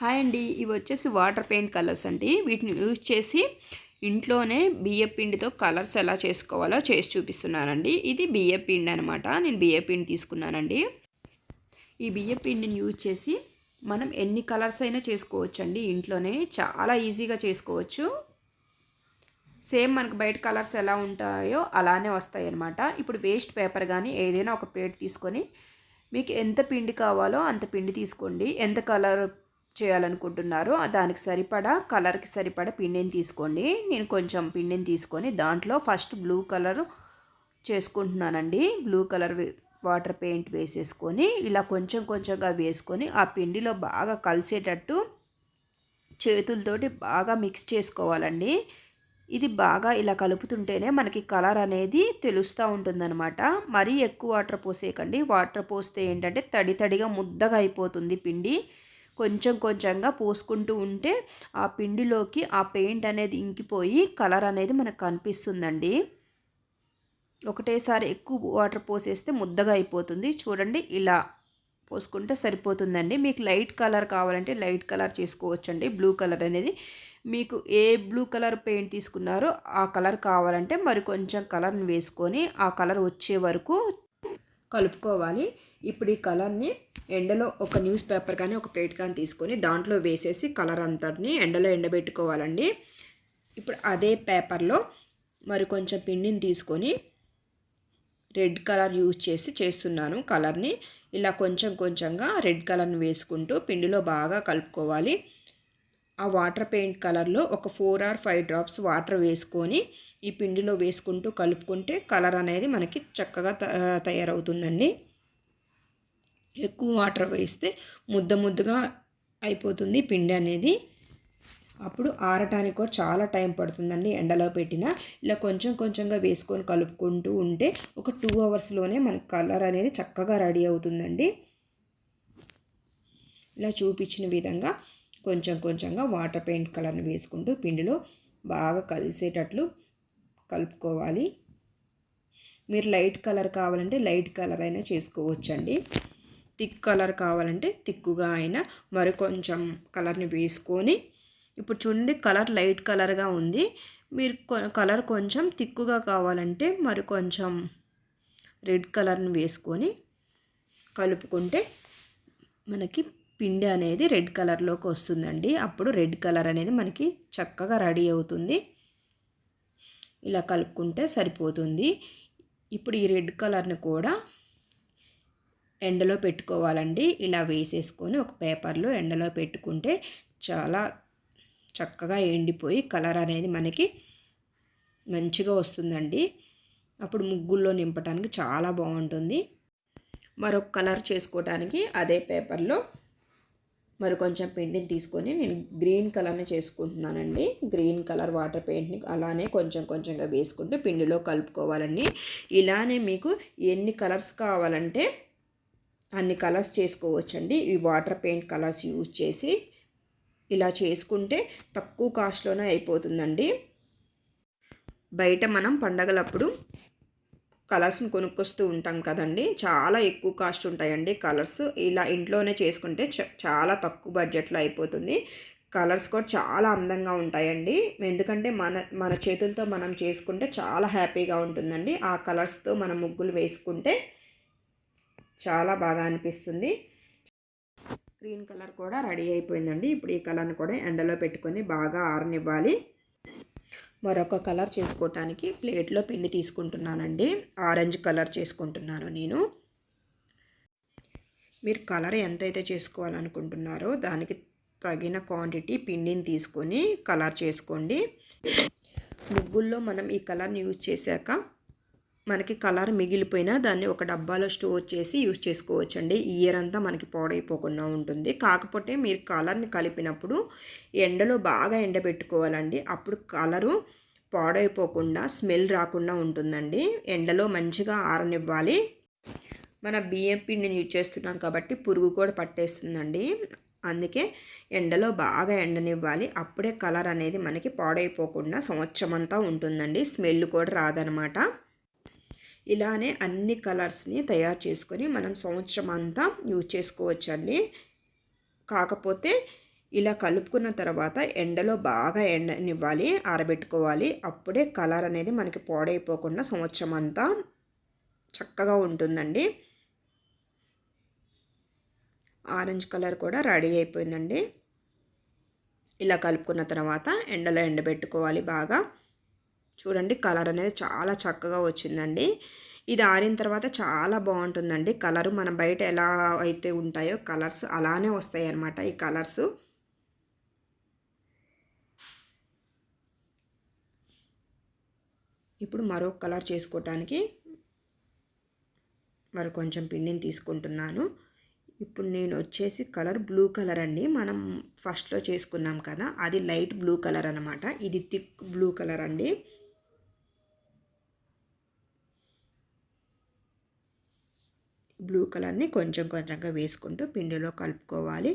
Hi అండి. ఇవి వచ్చేసి వాటర్ పెయింట్ కలర్స్ అండి. వీటిని యూజ్ చేసి ఇంట్లోనే బియ్య పిండితో కలర్స్ ఎలా చేసుకోవాలో చేసి చూపిస్తున్నానండి. ఇది బియ్య పిండి అనమాట నేను బియ్య పిండి తీసుకున్నానండి. ఈ బియ్య పిండిని యూజ్ చేసి మనం ఎన్ని కలర్స్ అయినా చేసుకోవచ్చు అండి ఇంట్లోనే చాలా ఈజీగా చేసుకోవచ్చు. సేమ్ మనకు బయట కలర్స్ ఎలా ఉంటాయో అలానే వస్తాయి అన్నమాట. ఇప్పుడు వేస్ట్ పేపర్ కానీ ఏదైనా ఒక ప్లేట్ తీసుకొని మీకు ఎంత పిండి కావాలో అంత పిండి తీసుకోండి. ఎంత కలర్ చేయాలనుకుంటున్నారో దానికి సరిపడా కలర్కి సరిపడా పిండిని తీసుకోండి. నేను కొంచెం పిండిని తీసుకొని దాంట్లో ఫస్ట్ బ్లూ కలర్ చేసుకుంటున్నానండి. బ్లూ కలర్ వాటర్ పెయింట్ వేసేసుకొని ఇలా కొంచెం కొంచెంగా వేసుకొని ఆ పిండిలో బాగా కలిసేటట్టు చేతులతోటి బాగా మిక్స్ చేసుకోవాలండి. ఇది బాగా ఇలా కలుపుతుంటేనే మనకి కలర్ అనేది తెలుస్తూ ఉంటుందన్నమాట. మరీ ఎక్కువ వాటర్ పోసేయకండి. వాటర్ పోస్తే ఏంటంటే తడి తడిగా ముద్దగా అయిపోతుంది పిండి. కొంచెం కొంచెంగా పోసుకుంటూ ఉంటే ఆ పిండిలోకి ఆ పెయింట్ అనేది ఇంకిపోయి కలర్ అనేది మనకు కనిపిస్తుందండి. ఒకటేసారి ఎక్కువ వాటర్ పోసేస్తే ముద్దగా అయిపోతుంది. చూడండి ఇలా పోసుకుంటే సరిపోతుందండి. మీకు లైట్ కలర్ కావాలంటే లైట్ కలర్ చేసుకోవచ్చండి. బ్లూ కలర్ అనేది మీకు ఏ బ్లూ కలర్ పెయింట్ తీసుకున్నారో ఆ కలర్ కావాలంటే మరి కొంచెం కలర్ని వేసుకొని ఆ కలర్ వచ్చే వరకు కలుపుకోవాలి. ఇప్పుడు ఈ కలర్ని ఎండలో ఒక న్యూస్ పేపర్ కానీ ఒక ప్లేట్ కానీ తీసుకొని దాంట్లో వేసేసి కలర్ అంతటిని ఎండలో ఎండబెట్టుకోవాలండి. ఇప్పుడు అదే పేపర్లో మరి కొంచెం పిండిని తీసుకొని రెడ్ కలర్ యూజ్ చేసి చేస్తున్నాను కలర్ని. ఇలా కొంచెం కొంచెంగా రెడ్ కలర్ని వేసుకుంటూ పిండిలో బాగా కలుపుకోవాలి. ఆ వాటర్ పెయింట్ కలర్లో ఒక four or five drops water వేసుకొని ఈ పిండిలో వేసుకుంటూ కలుపుకుంటే కలర్ అనేది మనకి చక్కగా తయారవుతుందండి. ఎక్కువ వాటర్ వేస్తే ముద్ద ముద్దగా అయిపోతుంది పిండి అనేది. అప్పుడు ఆరటానికి కూడా చాలా టైం పడుతుందండి ఎండలో పెట్టిన. ఇలా కొంచెం కొంచెంగా వేసుకొని కలుపుకుంటూ ఉంటే ఒక టూ అవర్స్లోనే మన కలర్ అనేది చక్కగా రెడీ అవుతుందండి. ఇలా చూపించిన విధంగా కొంచెం కొంచెంగా వాటర్ పెయింట్ కలర్ని వేసుకుంటూ పిండిలో బాగా కలిసేటట్లు కలుపుకోవాలి. మీరు లైట్ కలర్ కావాలంటే లైట్ కలర్ అయినా చేసుకోవచ్చండి. థిక్ కలర్ కావాలంటే థిక్కుగా అయినా మరి కొంచెం కలర్ని వేసుకొని ఇప్పుడు చూడండి కలర్ లైట్ కలర్గా ఉంది. మీరు కలర్ కొంచెం థిక్గా కావాలంటే మరి కొంచెం రెడ్ కలర్ని వేసుకొని కలుపుకుంటే మనకి పిండి అనేది రెడ్ కలర్లోకి వస్తుందండి. అప్పుడు రెడ్ కలర్ అనేది మనకి చక్కగా రెడీ అవుతుంది. ఇలా కలుపుకుంటే సరిపోతుంది. ఇప్పుడు ఈ రెడ్ కలర్ని కూడా ఎండలో పెట్టుకోవాలండి. ఇలా వేసేసుకొని ఒక పేపర్లో ఎండలో పెట్టుకుంటే చాలా చక్కగా ఎండిపోయి కలర్ అనేది మనకి మంచిగా వస్తుందండి. అప్పుడు ముగ్గుల్లో నింపడానికి చాలా బాగుంటుంది. మరొక కలర్ చేసుకోవడానికి అదే పేపర్లో మరి కొంచెం పిండిని తీసుకొని నేను గ్రీన్ కలర్ని చేసుకుంటున్నానండి. గ్రీన్ కలర్ వాటర్ పెయింట్ని అలానే కొంచెం కొంచెంగా వేసుకుంటూ పిండిలో కలుపుకోవాలండి. ఇలానే మీకు ఎన్ని కలర్స్ కావాలంటే అన్ని కలర్స్ చేసుకోవచ్చండి. ఈ వాటర్ పెయింట్ కలర్స్ యూజ్ చేసి ఇలా చేసుకుంటే తక్కువ కాస్ట్లోనే అయిపోతుందండి. బయట మనం పండగలప్పుడు కలర్స్ని కొనుక్కొస్తూ ఉంటాం కదండి. చాలా ఎక్కువ కాస్ట్ ఉంటాయండి కలర్స్. ఇలా ఇంట్లోనే చేసుకుంటే చాలా తక్కువ బడ్జెట్లో అయిపోతుంది. కలర్స్ కూడా చాలా అందంగా ఉంటాయండి. ఎందుకంటే మన మన చేతులతో మనం చేసుకుంటే చాలా హ్యాపీగా ఉంటుందండి. ఆ కలర్స్తో మనం ముగ్గులు వేసుకుంటే చాలా బాగా అనిపిస్తుంది. గ్రీన్ కలర్ కూడా రెడీ అయిపోయిందండి. ఇప్పుడు ఈ కలర్ని కూడా ఎండలో పెట్టుకొని బాగా ఆరనివ్వాలి. మరొక కలర్ చేసుకోవటానికి ప్లేట్లో పిండి తీసుకుంటున్నానండి. ఆరెంజ్ కలర్ చేసుకుంటున్నాను నేను. మీరు కలర్ ఎంతైతే చేసుకోవాలనుకుంటున్నారో దానికి తగిన క్వాంటిటీ పిండిని తీసుకొని కలర్ చేసుకోండి. ముగ్గుల్లో మనం ఈ కలర్ని యూజ్ చేశాక మనకి కలర్ మిగిలిపోయినా దాన్ని ఒక డబ్బాలో స్టోర్ చేసి యూజ్ చేసుకోవచ్చండి. ఇయర్ అంతా మనకి పాడైపోకుండా ఉంటుంది. కాకపోతే మీరు కలర్ని కలిపినప్పుడు ఎండలో బాగా ఎండబెట్టుకోవాలండి అప్పుడు కలరు పాడైపోకుండా స్మెల్ రాకుండా ఉంటుందండి. ఎండలో మంచిగా ఆరనివ్వాలి. మన బియ్యం పిండిని యూజ్ చేస్తున్నాం కాబట్టి పురుగు కూడా పట్టేస్తుందండి. అందుకే ఎండలో బాగా ఎండనివ్వాలి. అప్పుడే కలర్ అనేది మనకి పాడైపోకుండా సంవత్సరం అంతా ఉంటుందండి. స్మెల్ కూడా రాదనమాట. ఇలానే అన్ని కలర్స్ని తయారు చేసుకొని మనం సంవత్సరం అంతా యూజ్ చేసుకోవచ్చండి. కాకపోతే ఇలా కలుపుకున్న తర్వాత ఎండలో బాగా ఎండనివ్వాలి ఆరబెట్టుకోవాలి. అప్పుడే కలర్ అనేది మనకి పాడైపోకుండా సంవత్సరం అంతా చక్కగా ఉంటుందండి. ఆరెంజ్ కలర్ కూడా రెడీ అయిపోయిందండి. ఇలా కలుపుకున్న తర్వాత ఎండలో ఎండబెట్టుకోవాలి బాగా. చూడండి కలర్ అనేది చాలా చక్కగా వచ్చిందండి. ఇది ఆరిన తర్వాత చాలా బాగుంటుందండి. కలరు మన బయట ఎలా అయితే ఉంటాయో కలర్స్ అలానే వస్తాయి అన్నమాట ఈ కలర్స్. ఇప్పుడు మరొక కలర్ చేసుకోవటానికి మరి కొంచెం పిండిని తీసుకుంటున్నాను. ఇప్పుడు నేను వచ్చేసి కలర్ బ్లూ కలర్ అండి. మనం ఫస్ట్లో చేసుకున్నాం కదా అది లైట్ బ్లూ కలర్ అనమాట ఇది థిక్ బ్లూ కలర్ అండి. బ్లూ కలర్ని కొంచెం కొంచెంగా వేసుకుంటూ పిండిలో కలుపుకోవాలి.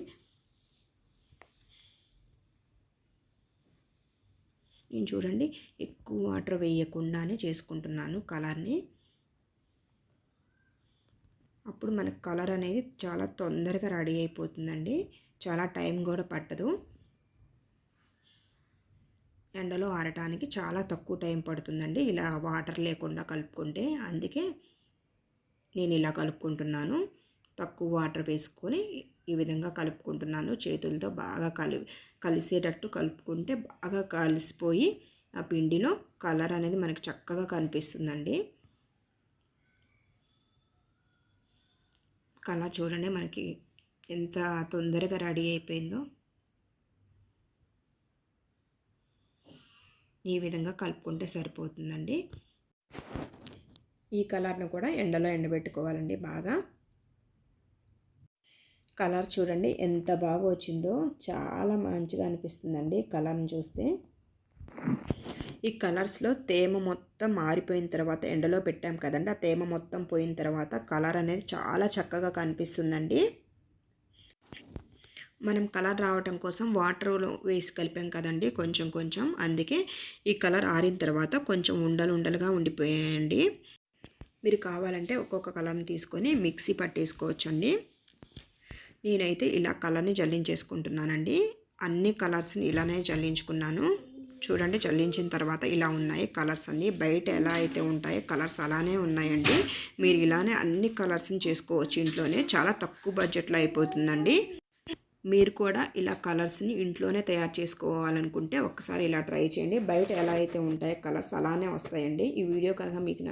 నేను చూడండి ఎక్కువ వాటర్ వేయకుండానే చేసుకుంటున్నాను కలర్ని అప్పుడు మనకు కలర్ అనేది చాలా తొందరగా రెడీ అయిపోతుందండి. చాలా టైం కూడా పట్టదు. ఎండలో ఆరటానికి చాలా తక్కువ టైం పడుతుందండి. ఇలా వాటర్ లేకుండా కలుపుకుంటే అందుకే నేను ఇలా కలుపుకుంటున్నాను. తక్కువ వాటర్ వేసుకొని ఈ విధంగా కలుపుకుంటున్నాను. చేతులతో బాగా కలి కలిసేటట్టు కలుపుకుంటే బాగా కలిసిపోయి ఆ పిండిలో కలర్ అనేది మనకి చక్కగా కనిపిస్తుందండి. కలర్ చూడండి మనకి ఎంత తొందరగా రెడీ అయిపోయిందో. ఈ విధంగా కలుపుకుంటే సరిపోతుందండి. ఈ కలర్ను కూడా ఎండలో ఎండబెట్టుకోవాలండి బాగా. కలర్ చూడండి ఎంత బాగా వచ్చిందో చాలా మంచిగా అనిపిస్తుందండి కలర్ని చూస్తే. ఈ కలర్స్లో తేమ మొత్తం మారిపోయిన తర్వాత ఎండలో పెట్టాం కదండి ఆ తేమ మొత్తం పోయిన తర్వాత కలర్ అనేది చాలా చక్కగా కనిపిస్తుందండి. మనం కలర్ రావటం కోసం వాటర్లో వేసి కలిపాం కదండి కొంచెం కొంచెం అందుకే ఈ కలర్ ఆరిన తర్వాత కొంచెం ఉండలు ఉండలుగా ఉండిపోయాయండి. మీరు కావాలంటే ఒక్కొక్క కలర్ని తీసుకొని మిక్సీ పట్టేసుకోవచ్చండి. నేనైతే ఇలా కలర్ని జల్లించేసుకుంటున్నానండి. అన్ని కలర్స్ని ఇలానే జల్లించుకున్నాను. చూడండి చల్లించిన తర్వాత ఇలా ఉన్నాయి కలర్స్ అన్నీ. బయట ఎలా అయితే ఉంటాయో కలర్స్ అలానే ఉన్నాయండి. మీరు ఇలానే అన్ని కలర్స్ని చేసుకోవచ్చు ఇంట్లోనే. చాలా తక్కువ బడ్జెట్లో అయిపోతుందండి. మీరు కూడా ఇలా కలర్స్ని ఇంట్లోనే తయారు చేసుకోవాలనుకుంటే ఒకసారి ఇలా ట్రై చేయండి. బయట ఎలా అయితే ఉంటాయో కలర్స్ అలానే వస్తాయండి. ఈ వీడియో కనుక మీకు